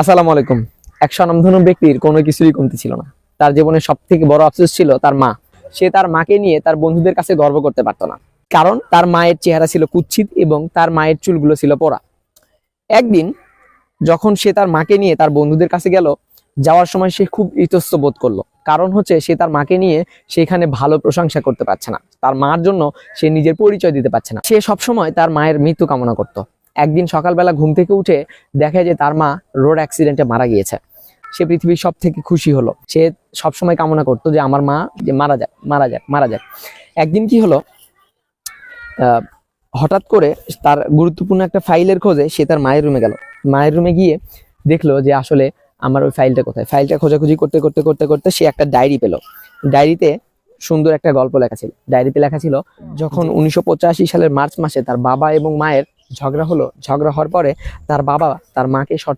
আসসালামু আলাইকুম। এক স্বনামধন্য ব্যক্তির কোনো কিছুরই কমতি ছিল না। তার জীবনে সব থেকে বড় আফসোস ছিল তার মা। সে তার মাকে নিয়ে তার বন্ধুদের কাছে গর্ব করতে পারতো না। কারণ তার মায়ের চেহারা ছিল কুৎসিত এবং তার মায়ের চুলগুলো ছিল পোড়া। একদিন যখন সে তার মাকে নিয়ে তার বন্ধুদের কাছে গেল, যাওয়ার সময় সে খুব ইতস্ত বোধ করল। কারণ হচ্ছে সে তার মাকে নিয়ে সেখানে ভালো প্রশংসা করতে পারছে না। তার মার জন্য সে নিজের পরিচয় দিতে পারছে না। সে সবসময় তার মায়ের মৃত্যু কামনা করত। একদিন সকালবেলা ঘুম থেকে উঠে দেখে যে তার মা রোড অ্যাক্সিডেন্টে মারা গিয়েছে। সে পৃথিবীর সব থেকে খুশি হলো। সে সবসময় কামনা করতো যে আমার মা যে মারা যাক মারা যাক মারা যাক। একদিন কি হলো হঠাৎ করে তার গুরুত্বপূর্ণ একটা ফাইলের খোঁজে সে তার মায়ের রুমে গেল। মায়ের রুমে গিয়ে দেখল যে আসলে আমার ওই ফাইলটা কোথায়? ফাইলটা খোঁজাখুঁজি করতে করতে করতে করতে সে একটা ডায়েরি পেল। ডায়েরিতে সুন্দর একটা গল্প লেখা ছিল। ডায়েরিতে লেখা ছিল, যখন উনিশশো পঁচাশি সালের মার্চ মাসে তার বাবা এবং মায়ের ঝগড়া হলো ঝগড়া হওয়ার পরে তার বাবা তার মাকে শর্ত